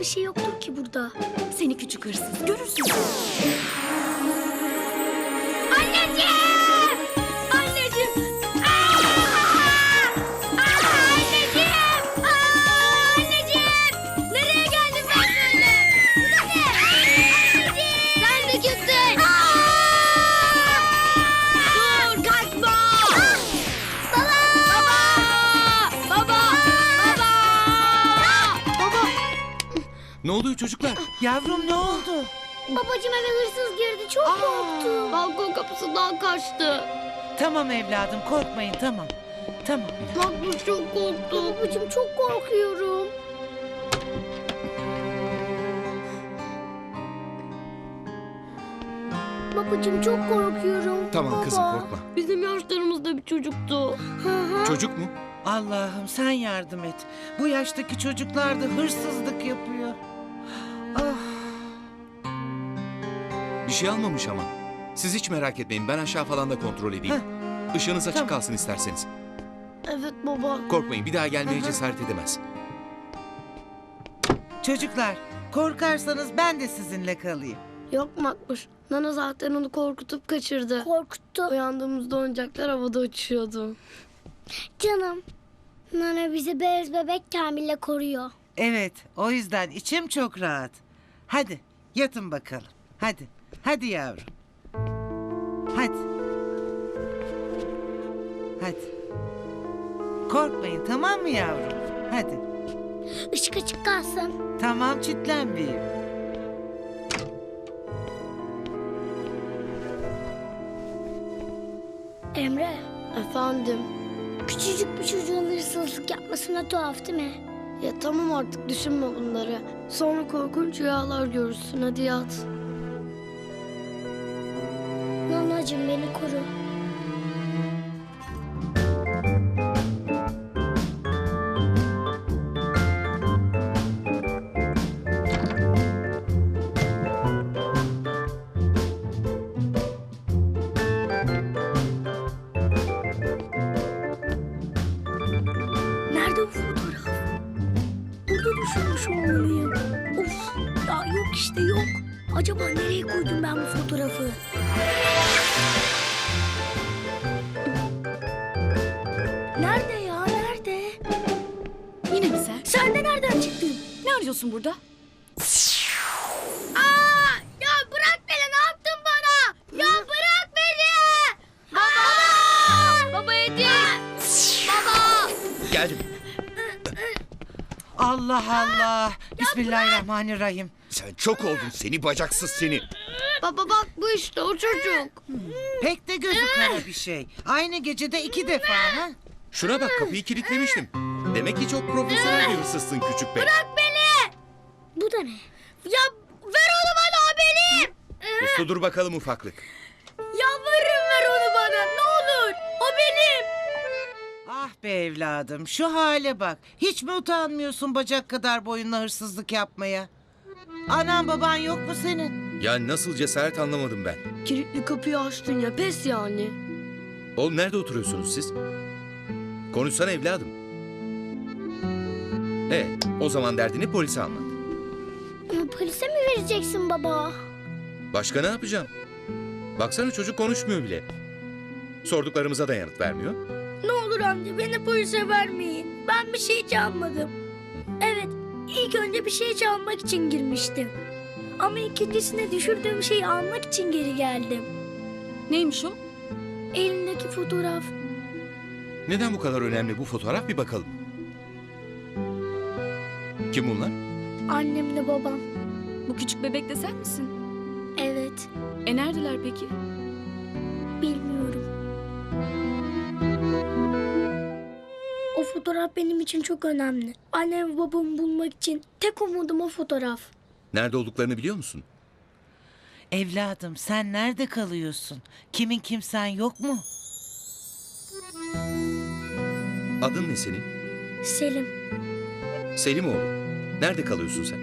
odası. Değerli bir şey yoktur ki burada. Seni küçük hırsız. Görürsün. Anneciğim! Yavrum ne oldu? Babacığım eve hırsız girdi. Çok korktum. Balkon kapısından kaçtı. Tamam evladım korkmayın tamam. Tamam. Makbuş çok korktu. Babacığım çok korkuyorum. Babacığım çok korkuyorum. Tamam Baba. kızım korkma. Bizim yaşlarımızda bir çocuktu. Hı hı. Çocuk mu? Allah'ım sen yardım et. Bu yaştaki çocuklar da hırsızlık yapıyor. Bir şey almamış ama. Siz hiç merak etmeyin ben aşağı falan da kontrol edeyim. Işığınız açık Tamam. kalsın isterseniz. Evet baba. Korkmayın bir daha gelmeye cesaret edemez. çocuklar korkarsanız ben de sizinle kalayım. Yok Makbuş. Nana zaten onu korkutup kaçırdı. Korkuttu. Uyandığımızda oyuncaklar havada uçuyordu. Canım. Nana bizi beyaz bebek Kamil'le koruyor. Evet o yüzden içim çok rahat. Hadi yatın bakalım. Hadi. Hadi yavrum. Hadi. Hadi. Korkmayın tamam mı yavrum? Hadi. Işık açık kalsın. Tamam çitlenmeyeyim. Emre. Efendim. Küçücük bir çocuğun hırsızlık yapmasına tuhaf değil mi? Ya tamam artık düşünme bunları. Sonra korkunç rüyalar görürsün. Hadi yat. Nanacığım beni koru. Nerede bu fotoğraf? Burada düşürmüş olmalıyım. Of ya yok işte yok. Acaba nereye koydum ben bu fotoğrafı? Burada? Aa, ya bırak beni ne yaptın bana? Ya bırak beni. Baba. Baba Edi. Baba. Geldim. Allah Allah. Bismillahirrahmanirrahim. Sen çok oldun seni bacaksız seni. Baba bak bu işte o çocuk. Pek de gözü kara bir şey. Aynı gecede iki defa ha? Şuna bak kapıyı kilitlemiştim. Demek ki çok profesyonel bir hırsızsın küçük bey. Bu da ne? Ya ver onu bana o benim. Uslu dur bakalım ufaklık. Yalvarırım ver onu bana ne olur. O benim. Ah be evladım şu hale bak. Hiç mi utanmıyorsun bacak kadar boyunla hırsızlık yapmaya? Anan baban yok mu senin? Ya nasıl cesaret anlamadım ben. Kilitli kapıyı açtın ya pes yani. Oğlum nerede oturuyorsunuz siz? Konuşsana evladım. E, o zaman derdini polise anlat. Ama polise mi vereceksin baba? Başka ne yapacağım? Baksana çocuk konuşmuyor bile. Sorduklarımıza da yanıt vermiyor. Ne olur amca beni polise vermeyin. Ben bir şey çalmadım. Evet ilk önce bir şey çalmak için girmiştim. Ama ikincisinde düşürdüğüm şeyi almak için geri geldim. Neymiş o? Elindeki fotoğraf. Neden bu kadar önemli bu fotoğraf bir bakalım. Kim bunlar? Annemle babam. Bu küçük bebek de sen misin? Evet E neredeler peki? bilmiyorum. O fotoğraf benim için çok önemli. Annem ve babamı bulmak için tek umudum o fotoğraf. Nerede olduklarını biliyor musun? Evladım sen nerede kalıyorsun? Kimin kimsen yok mu? Adın ne senin? Selim. Selimoğlu. Nerede kalıyorsun sen?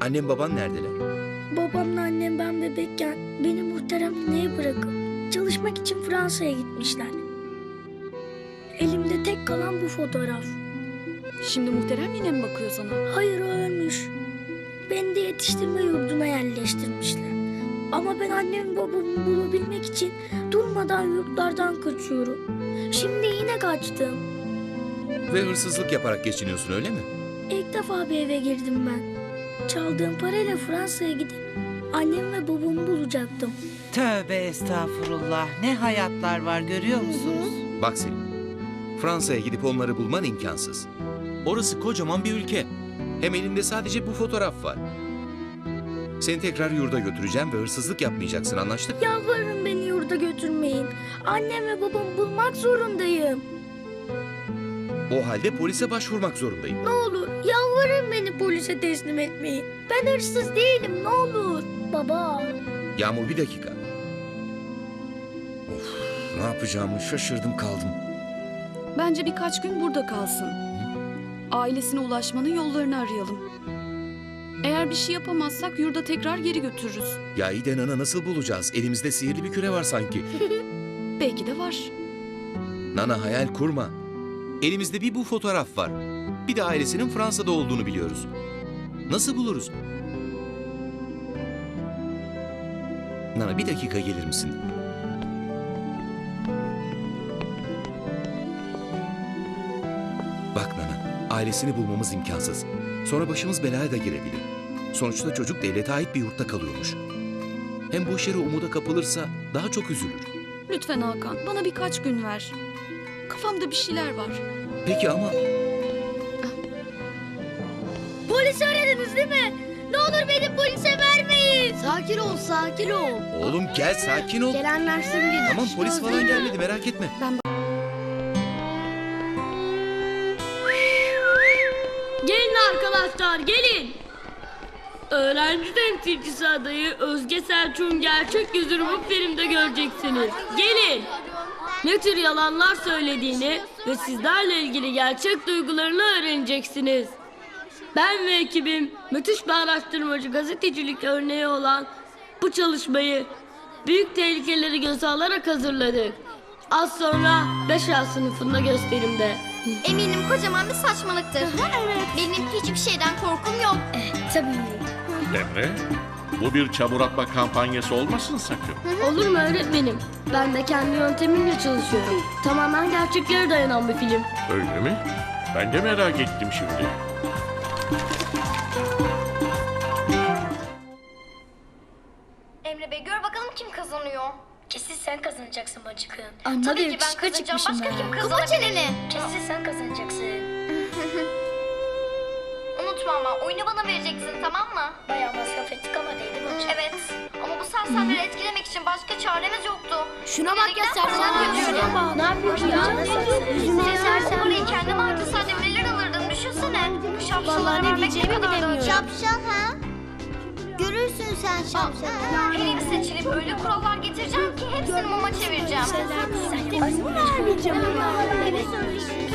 Annem baban neredeler? Babamla annem ben bebekken beni muhterem nineye bırakıp çalışmak için Fransa'ya gitmişler. Elimde tek kalan bu fotoğraf. Şimdi muhterem yine mi bakıyor sana? Hayır o ölmüş. Beni de yetiştirme yurduna yerleştirmişler. Ama ben annemi babamı bulabilmek için durmadan yurtlardan kaçıyorum. Şimdi yine kaçtım. Ve hırsızlık yaparak geçiniyorsun öyle mi? İlk defa bir eve girdim ben. Çaldığım parayla Fransa'ya gidip annemi ve babamı bulacaktım. Tövbe estağfurullah. Ne hayatlar var görüyor musunuz? Bak Selim, Fransa'ya gidip onları bulman imkansız. Orası kocaman bir ülke. Hem elinde sadece bu fotoğraf var. Seni tekrar yurda götüreceğim ve hırsızlık yapmayacaksın anlaştık? Yalvarırım beni yurda götürmeyin. Annem ve babamı bulmak zorundayım. O halde polise başvurmak zorundayım. Ne olur yalvarırım beni polise teslim etmeyin. Ben hırsız değilim ne olur. Baba. Yağmur bir dakika. Of, ne yapacağımı şaşırdım kaldım. Bence birkaç gün burada kalsın. Ailesine ulaşmanın yollarını arayalım. Eğer bir şey yapamazsak yurda tekrar geri götürürüz. Ya iyi de Nana nasıl bulacağız? Elimizde sihirli bir küre var sanki. Belki de var. Nana hayal kurma. Elimizde bir bu fotoğraf var. Bir de ailesinin Fransa'da olduğunu biliyoruz. Nasıl buluruz? Nana bir dakika gelir misin? Bak Nana, ailesini bulmamız imkansız. Sonra başımız belaya da girebilir. Sonuçta çocuk devlete ait bir yurtta kalıyormuş. Hem bu işlere umuda kapılırsa daha çok üzülür. Lütfen Hakan bana birkaç gün ver. Kafamda bir şeyler var. Peki ama Polisi aradınız değil mi? Ne olur beni polise vermeyin. Sakin ol sakin ol. oğlum gel sakin ol. Gelenler şimdi. Tamam polis falan gelmedi merak etme. Gelin arkadaşlar gelin. Öğrenci temsilcisi adayı Özge Selçuk'un gerçek yüzünü bu filmde göreceksiniz. Gelin. Ne tür yalanlar söylediğini ve sizlerle ilgili gerçek duygularını öğreneceksiniz. Ben ve ekibim müthiş bir araştırmacı gazetecilik örneği olan bu çalışmayı büyük tehlikeleri göze alarak hazırladık. Az sonra 5A sınıfında gösterimde. Eminim kocaman bir saçmalıktır. evet. Benim hiçbir şeyden korkum yok. Tabii. Emre, bu bir çamur atma kampanyası olmasın sakın. Olur mu öğretmenim? Ben de kendi yöntemimle çalışıyorum. Tamamen gerçeklere dayanan bir film. Öyle mi? Ben de merak ettim şimdi. Emre Bey gör bakalım kim kazanıyor. Kesin sen kazanacaksın bacıkın. Tabii Tabii ki ben kazanacağım. çıkmışım Başka kim kazanabilir? Kesin sen kazanacaksın. Unutma ama oyunu bana vereceksin tamam mı? Bayağı masraf ettik ama değdi bacık. Evet. Ama bu sersemleri etkilemek için başka çaremiz yoktu. Şuna bak ya Dedikten sonra sersem ne yapıyorsun? yapıyor. Ne yapıyorsun ya? Sen bu parayı kendime harcasaydın neler alırdın düşünsene. Bu şapşalara ne vermek ne diyeceğimi kadar da bilemiyorum. Şapşal ha? Görürsün sen şapşalı. Her ev seçilip öyle kurallar getireceğim ki hepsini muma çevireceğim.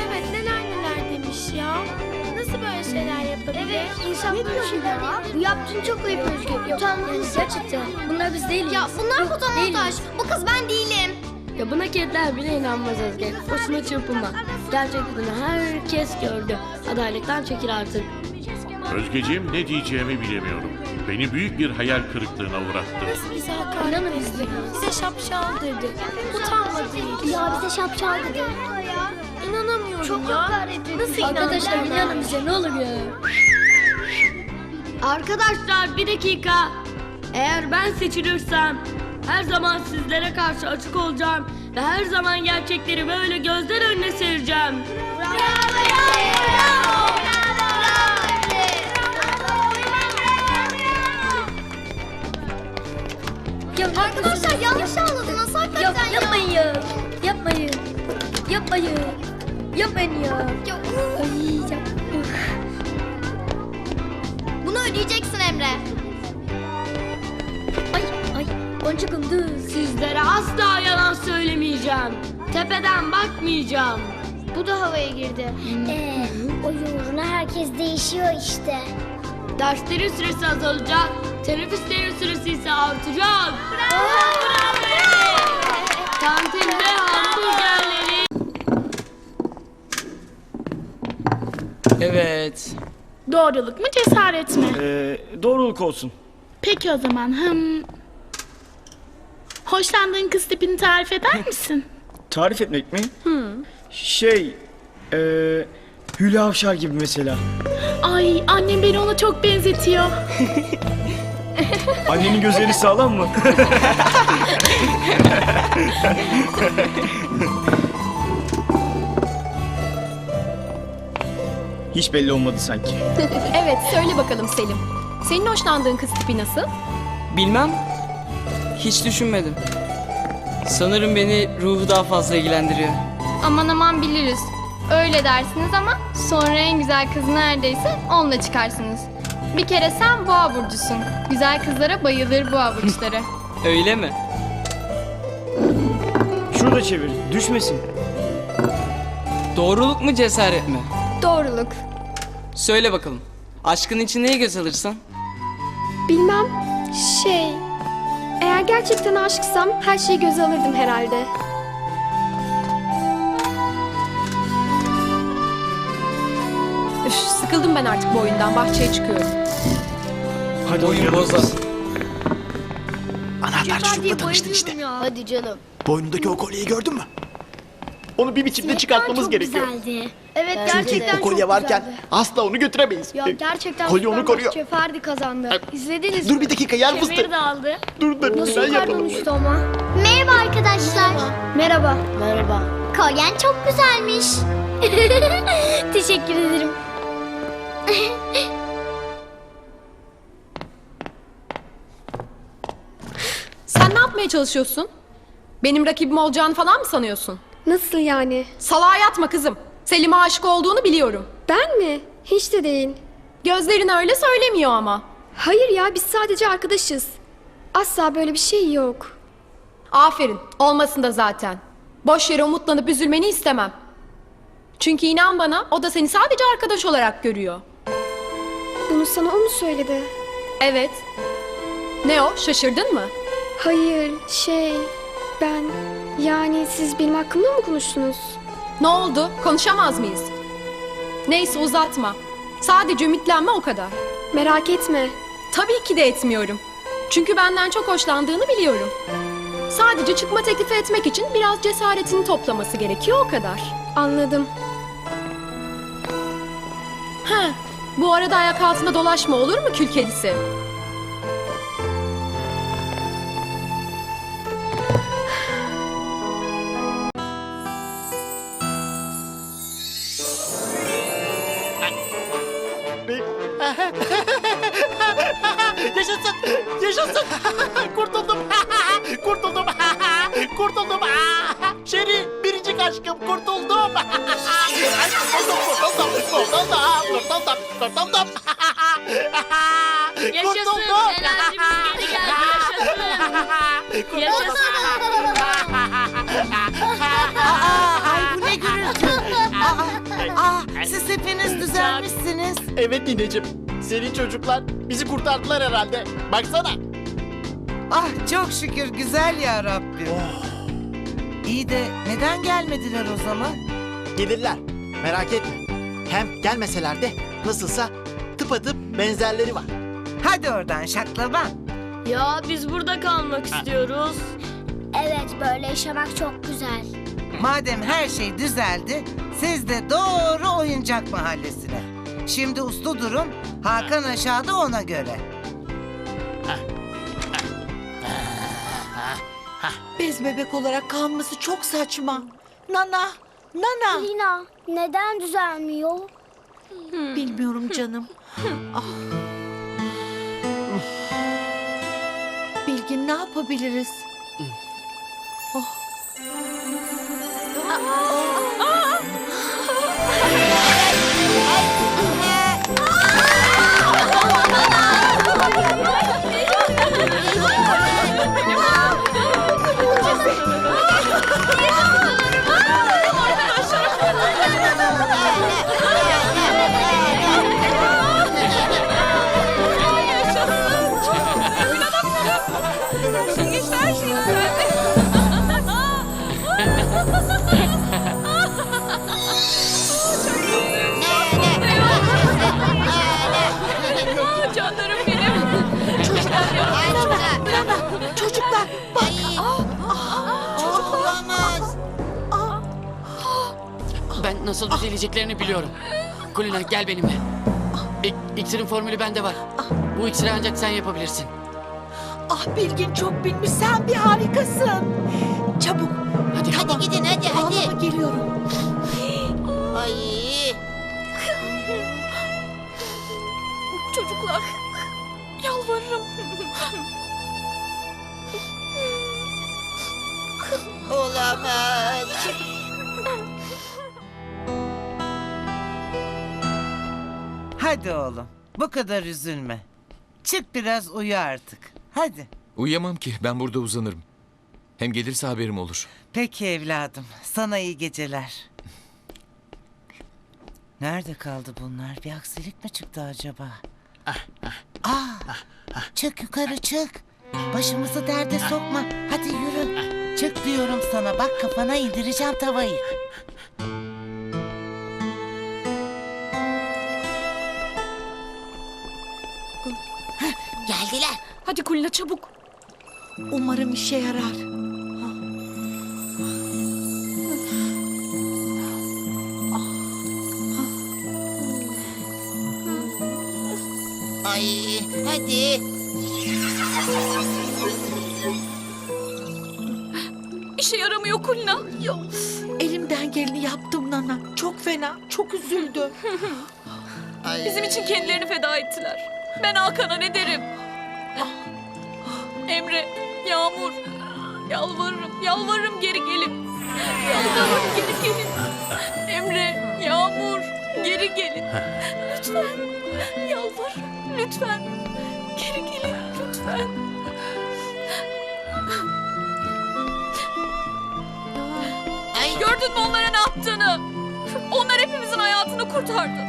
Evet neler neler demiş ya. Nasıl böyle şeyler yapabilir? Evet insan böyle şeyler Bu yaptığın çok ayıp Özgür. Utanmalısın. Gerçekten. Bunlar biz değiliz. Ya bunlar fotomontaj. Bu kız ben değilim. Ya buna kediler bile inanmaz Özge. Boşuna çırpınma. Gerçek yüzünü herkes gördü. Adaletten çekil artık. Özgeciğim ne diyeceğimi bilemiyorum. Beni büyük bir hayal kırıklığına uğrattı. bize hakaret İnanın bize. Bize şapşal dedi. Utanmadı. Ya bize şapşal dedi. Çok ya. Nasıl Arkadaşlar inanın bize ne olur ya. Arkadaşlar bir dakika. Eğer ben seçilirsem her zaman sizlere karşı açık olacağım ve her zaman gerçekleri böyle gözler önüne sereceğim. Ya Arkadaşlar yanlış anladınız hakikaten ya. yapmayın ya. Yapmayın. Yapmayın. Yapmayın ya. Ya, Ay, yap. Bunu ödeyeceksin Emre. Ay ay. Boncukum dur. Sizlere asla yalan söylemeyeceğim. Tepeden bakmayacağım. Bu da havaya girdi. Ee, o uğruna herkes değişiyor işte. Derslerin süresi azalacak. Teneffüslerin süresi ise artacak. Kantinde hamburgerleri Evet. Doğruluk mu cesaret mi? Ee, doğruluk olsun. Peki o zaman. Hım. Hoşlandığın kız tipini tarif eder misin? Tarif etmek mi? Şey, ee, Hülya Avşar gibi mesela. Ay annem beni ona çok benzetiyor. Annenin gözleri sağlam mı? Hiç belli olmadı sanki. Evet söyle bakalım Selim. Senin hoşlandığın kız tipi nasıl? Bilmem. Hiç düşünmedim. Sanırım beni ruhu daha fazla ilgilendiriyor. Aman aman biliriz. Öyle dersiniz ama sonra en güzel kız neredeyse onunla çıkarsınız. Bir kere sen boğa burcusun. Güzel kızlara bayılır boğa burçları. Öyle mi? Şurada çevir, düşmesin. Doğruluk mu cesaret mi? Doğruluk. Söyle bakalım. Aşkın için neye göz alırsın? Bilmem. Şey... Eğer gerçekten aşıksam her şeyi göze alırdım herhalde. Üf, sıkıldım ben artık bu oyundan. Bahçeye çıkıyorum. Hadi Oyun bozar. Anahtar çocukla tanıştın işte. Hadi canım. Boynundaki o kolyeyi gördün mü? Onu bir biçimde çıkartmamız gerekiyor. güzeldi. Evet Çünkü gerçekten o kolye çok varken güzeldi. asla onu götüremeyiz. Ya Ee, gerçekten kolye onu Süper koruyor. Ferdi kazandı. İzlediniz Dur mi? bir dakika yer fıstığı. Kemeri de aldı. Dur da bir Nasıl yukarıdan yapalım. uçtu ama? Merhaba arkadaşlar. Merhaba. Merhaba. Kolyen çok güzelmiş. Teşekkür ederim. Sen ne yapmaya çalışıyorsun? Benim rakibim olacağını falan mı sanıyorsun? Nasıl yani? Salağa yatma kızım. Selim'e aşık olduğunu biliyorum. Ben mi? Hiç de değil. Gözlerin öyle söylemiyor ama. Hayır ya biz sadece arkadaşız. Asla böyle bir şey yok. Aferin. Olmasın da zaten. Boş yere umutlanıp üzülmeni istemem. Çünkü inan bana o da seni sadece arkadaş olarak görüyor. Bunu sana o mu söyledi? Evet. Ne o? Şaşırdın mı? Hayır şey ben yani siz benim hakkımda mı konuştunuz? Ne oldu? Konuşamaz mıyız? Neyse uzatma. Sadece ümitlenme o kadar. Merak etme. Tabii ki de etmiyorum. Çünkü benden çok hoşlandığını biliyorum. Sadece çıkma teklifi etmek için biraz cesaretini toplaması gerekiyor o kadar. Anladım. He, bu arada ayak altında dolaşma olur mu kül kedisi? Yaşasın! Kurtuldum! kurtuldum! kurtuldum! Şeri, biricik aşkım kurtuldum! Ay, kurtuldum, kurtuldum, kurtuldum, kurtuldum, kurtuldum! Yaşasın. Kurtuldum! Enerjimiz geri geldi. Yaşasın. Yaşasın. Ay bu ne gürültü. Aa, aa, siz hepiniz düzelmişsiniz. Evet nineciğim, senin çocuklar bizi kurtardılar herhalde. Baksana. Ah çok şükür güzel ya Rabbim. İyi de neden gelmediler o zaman? Gelirler, merak etme. Hem gelmeseler de nasılsa tıpatıp benzerleri var. Hadi oradan şaklaban. Ya biz burada kalmak istiyoruz. Evet böyle yaşamak çok güzel. Madem her şey düzeldi, siz de doğru oyuncak mahallesine. Şimdi uslu durun, Hakan aşağıda ona göre. Bez bebek olarak kalması çok saçma. Nana, Nana. Lina neden düzelmiyor? Bilmiyorum canım. ah. Bilgin ne yapabiliriz? Nasıl düzeleceklerini biliyorum. Kulina gel benimle. İk, iksirin formülü bende var. Bu iksiri ancak sen yapabilirsin. Ah Bilgin çok bilmiş. Sen bir harikasın. Çabuk. Hadi. Hadi gidin hadi hadi. Ağlama geliyorum. Ay. Çocuklar. Yalvarırım. Olamaz. Hadi oğlum. Bu kadar üzülme. Çık biraz uyu artık. Hadi. Uyuyamam ki ben burada uzanırım. Hem gelirse haberim olur. Peki evladım. Sana iyi geceler. Nerede kaldı bunlar? Bir aksilik mi çıktı acaba? Aa, çık yukarı çık. Başımızı derde sokma. Hadi yürü. Çık diyorum sana. Bak kafana indireceğim tavayı. Geldiler. Hadi Kulina çabuk. Umarım işe yarar. Ay hadi. İşe yaramıyor Kulina. Yok. Elimden geleni yaptım Nana. Çok fena, çok üzüldüm. Ay. Bizim için kendilerini feda ettiler. Ben Hakan'a ne derim? Emre, Yağmur. Yalvarırım, yalvarırım geri gelin. Yalvarırım geri gelin. Emre, Yağmur, geri gelin. Lütfen. Yalvarırım, lütfen. Geri gelin, lütfen. Ay. Gördün mü onlara ne yaptığını? Onlar hepimizin hayatını kurtardı.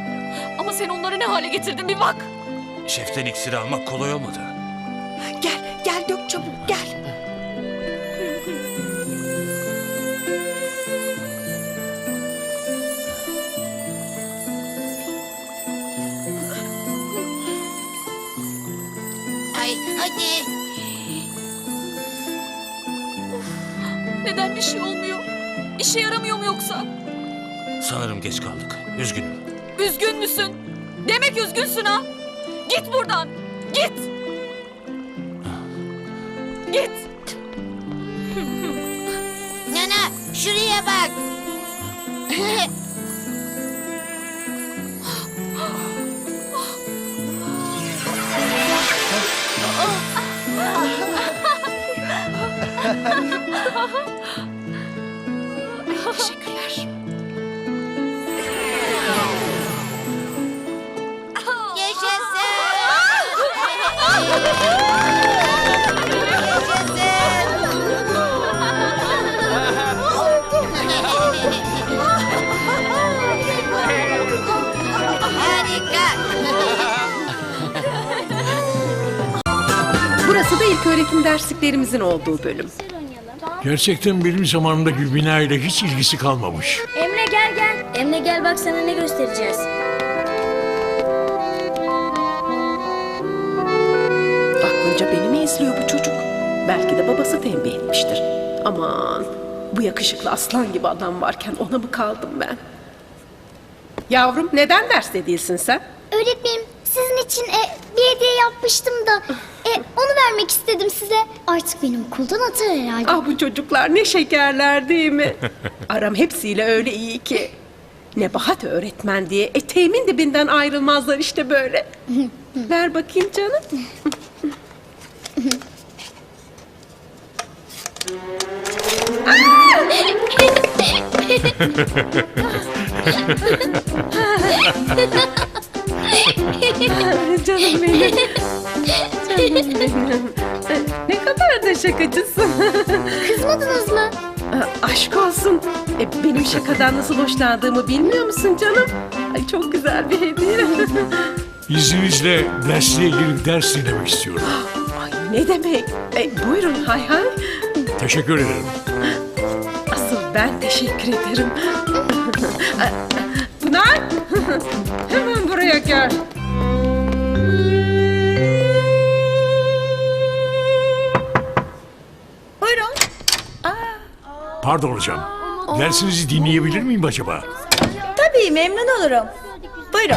Ama sen onları ne hale getirdin bir bak. Şeften iksiri almak kolay olmadı. Gel, gel dök çabuk gel. Ay hadi. Neden bir şey olmuyor? İşe yaramıyor mu yoksa? Sanırım geç kaldık. Üzgünüm. Üzgün müsün? Demek üzgünsün ha? Git buradan. Git. Git. Nana şuraya bak. Teşekkürler. Burası da ilköğretim dersliklerimizin olduğu bölüm. Gerçekten benim zamanımda Gülbina ile hiç ilgisi kalmamış. Emre gel gel. Emre gel bak sana ne göstereceğiz. Aklınca beni mi izliyor bu çocuk? Belki de babası tembih etmiştir. Aman bu yakışıklı aslan gibi adam varken ona mı kaldım ben? Yavrum neden derste değilsin sen? Öğretmenim sizin için e, bir hediye yapmıştım da e, onu vermek istedim size. Artık beni okuldan atar herhalde. Ah bu çocuklar ne şekerler değil mi? Aram hepsiyle öyle iyi ki. Nebahat öğretmen diye eteğimin dibinden ayrılmazlar işte böyle. Ver bakayım canım. Canım benim. Ne kadar da şakacısın. Kızmadınız mı? Aşk olsun. E, benim şakadan nasıl hoşlandığımı bilmiyor musun canım? Ay çok güzel bir hediye. İzninizle dersliğe girip ders dinlemek istiyorum. Ay ne demek? E, buyurun hay hay. Teşekkür ederim. Asıl ben teşekkür ederim. Pınar, hemen buraya gel. Pardon hocam. Dersinizi dinleyebilir miyim acaba? Tabii memnun olurum. Buyurun.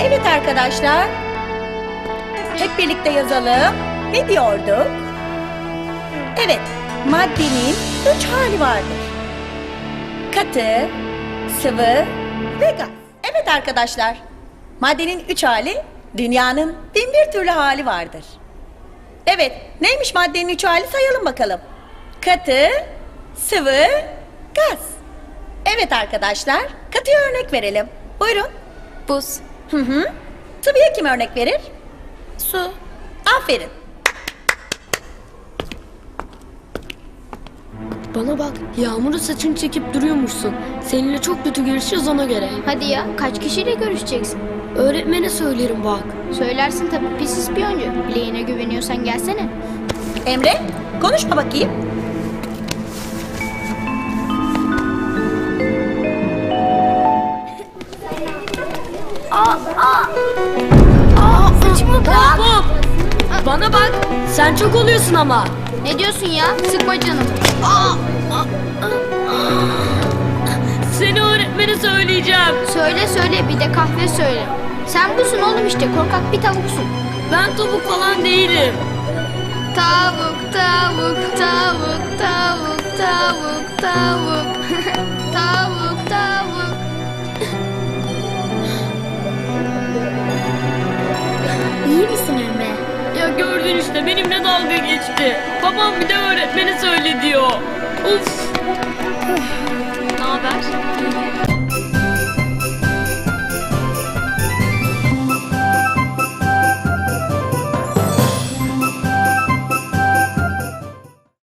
Evet arkadaşlar. Hep birlikte yazalım. Ne diyorduk? Evet, maddenin üç hali vardır. Katı, sıvı ve gaz. Evet arkadaşlar. Maddenin üç hali, dünyanın bin bir türlü hali vardır. Evet, neymiş maddenin üç hali sayalım bakalım. Katı, sıvı, gaz. Evet arkadaşlar, katıya örnek verelim. Buyurun. Buz. Hı hı. Sıvıya kim örnek verir? Su. Aferin. Bana bak Yağmur'un saçını çekip duruyormuşsun. Seninle çok kötü görüşeceğiz ona göre. Hadi ya kaç kişiyle görüşeceksin? Öğretmene söylerim bak. Söylersin tabii pis ispiyoncu. Bileğine güveniyorsan gelsene. Emre, konuşma bakayım. Aa, aa. Aa, saçımı bırak. Hop hop. Bana bak sen çok oluyorsun ama. Ne diyorsun ya? Sıkma canımı. Seni öğretmene söyleyeceğim. Söyle söyle bir de kahve söyle. Sen busun oğlum işte korkak bir tavuksun. Ben tavuk falan değilim. Tavuk tavuk tavuk tavuk tavuk tavuk tavuk tavuk. İyi misin Emre? Ya gördün işte benimle dalga geçti. Babam bir de öğretmene söyle diyor. Uf. Ne haber?